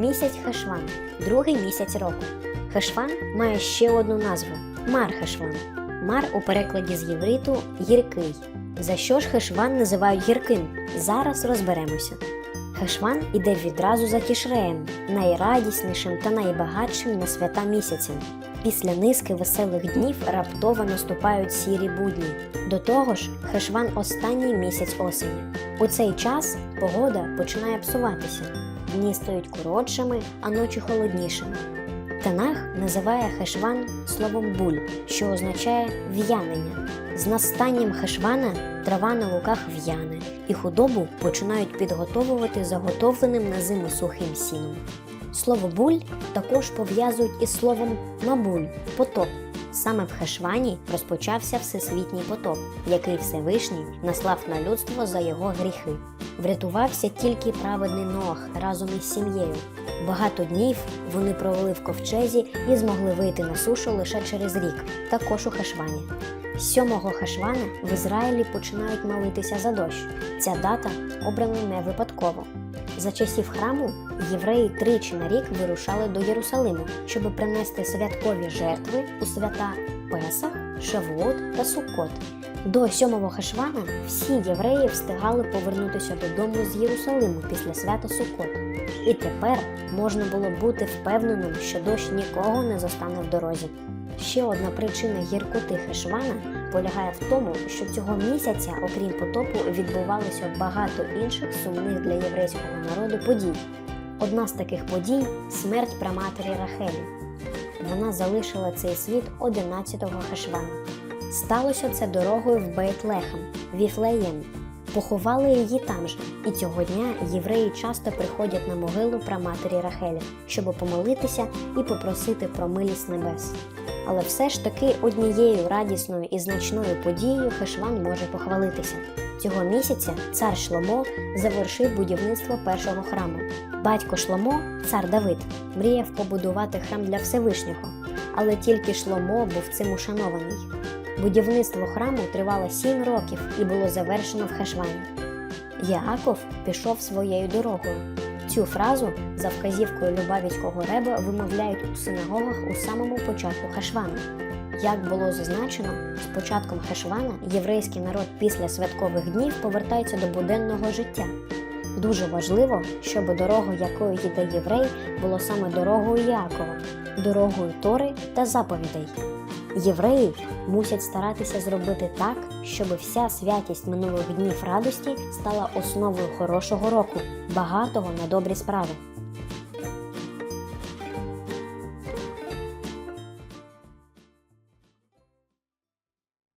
Місяць Хешван другий місяць року. Хешван має ще одну назву Мар Хешван. Мар у перекладі з євриту гіркий. За що ж Хешван називають гірким? Зараз розберемося. Хешван іде відразу за Тішреєм, найрадіснішим та найбагатшим на свята місяцем. Після низки веселих днів раптово наступають сірі будні. До того ж, Хешван останній місяць осені. У цей час погода починає псуватися. Дні стають коротшими, а ночі холоднішими. Танах називає хешван словом буль, що означає в'янення. З настанням хешвана трава на луках в'яне, і худобу починають підготовувати заготовленим на зиму сухим сіном. Слово буль також пов'язують із словом мабуль потоп. Саме в Хешвані розпочався всесвітній потоп, який Всевишній наслав на людство за його гріхи. Врятувався тільки праведний Ноах разом із сім'єю. Багато днів вони провели в ковчезі і змогли вийти на сушу лише через рік, також у Хешвані. З сьомого Хешвана в Ізраїлі починають молитися за дощ. Ця дата обрана не випадково. За часів храму євреї тричі на рік вирушали до Єрусалиму, щоб принести святкові жертви у свята Песах, Шавуот та Суккот. До сьомого Хешвана всі євреї встигали повернутися додому з Єрусалиму після свята Суккот. І тепер можна було бути впевненим, що дощ нікого не застане в дорозі. Ще одна причина гіркоти Хешвана полягає в тому, що цього місяця, окрім потопу, відбувалося багато інших сумних для єврейського народу подій. Одна з таких подій смерть праматері Рахелі. Вона залишила цей світ 11-го Хешвана. Сталося це дорогою в Бейтлехам, Віфлеєм. Поховали її там же, і цього дня євреї часто приходять на могилу праматері Рахелі, щоб помолитися і попросити про милість небес. Але все ж таки однією радісною і значною подією Хешван може похвалитися. Цього місяця цар Шломо завершив будівництво першого храму. Батько Шломо, цар Давид, мріяв побудувати храм для Всевишнього, але тільки Шломо був цим ушанований. Будівництво храму тривало сім років і було завершено в Хешвані. Яаков пішов своєю дорогою. Цю фразу за вказівкою Любавівського реба вимовляють у синагогах у самому початку Хешвана. Як було зазначено, з початком Хешвана єврейський народ після святкових днів повертається до буденного життя. Дуже важливо, щоб дорога, якою їде єврей, було саме дорогою Яакова, дорогою Тори та заповідей. Євреї мусять старатися зробити так, щоб вся святість минулих днів радості стала основою хорошого року, багатого на добрі справи.